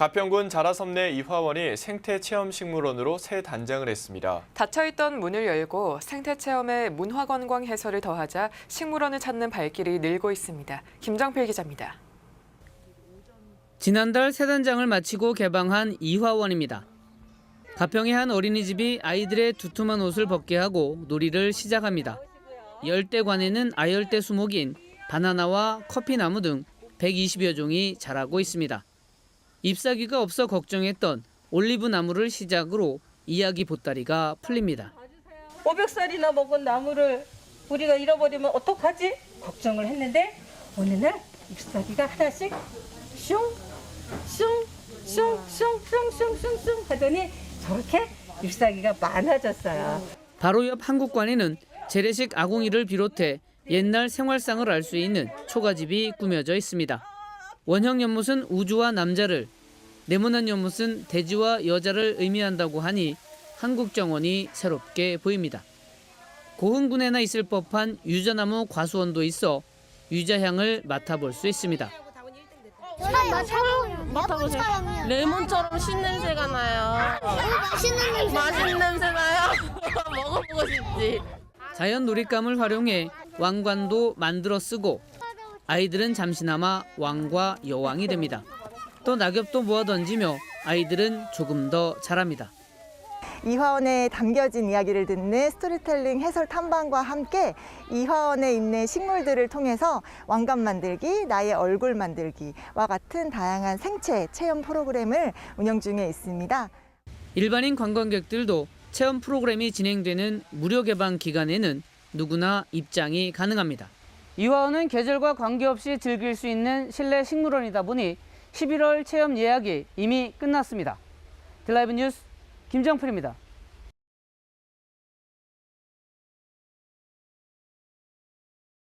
가평군 자라섬내 이화원이 생태체험식물원으로 새 단장을 했습니다. 닫혀있던 문을 열고 생태체험에 문화관광 해설을 더하자 식물원을 찾는 발길이 늘고 있습니다. 김정필 기자입니다. 지난달 새 단장을 마치고 개방한 이화원입니다. 가평의 한 어린이집이 아이들의 두툼한 옷을 벗게 하고 놀이를 시작합니다. 열대관에는 아열대 수목인 바나나와 커피나무 등 120여 종이 자라고 있습니다. 잎사귀가 없어 걱정했던 올리브 나무를 시작으로 이야기 보따리가 풀립니다. 500살이나 먹은 나무를 우리가 잃어버리면 어떡하지? 걱정을 했는데 어느 날 잎사귀가 하나씩 슝, 슝, 슝, 슝, 슝, 슝, 슝, 슝 하더니 저렇게 잎사귀가 많아졌어요. 바로 옆 한국관에는 재래식 아궁이를 비롯해 옛날 생활상을 알 수 있는 초가집이 꾸며져 있습니다. 원형 연못은 우주와 남자를, 네모난 연못은 대지와 여자를 의미한다고 하니 한국 정원이 새롭게 보입니다. 고흥군에나 있을 법한 유자나무 과수원도 있어 유자향을 맡아볼 수 있습니다. 맡아보세요. 레몬처럼 신냄새가 나요. 맛있는 냄새. 맛있는 냄새 나요. 먹어보고 싶지. 자연 놀잇감을 활용해 왕관도 만들어 쓰고 아이들은 잠시나마 왕과 여왕이 됩니다. 또 낙엽도 모아 던지며 아이들은 조금 더 잘합니다. 이화원에 담겨진 이야기를 듣는 스토리텔링 해설 탐방과 함께 이화원에 있는 식물들을 통해서 왕관 만들기, 나의 얼굴 만들기와 같은 다양한 생체 체험 프로그램을 운영 중에 있습니다. 일반인 관광객들도 체험 프로그램이 진행되는 무료 개방 기간에는 누구나 입장이 가능합니다. 이화원은 계절과 관계없이 즐길 수 있는 실내 식물원이다 보니 11월 체험 예약이 이미 끝났습니다. 드라이브 뉴스 김정필입니다.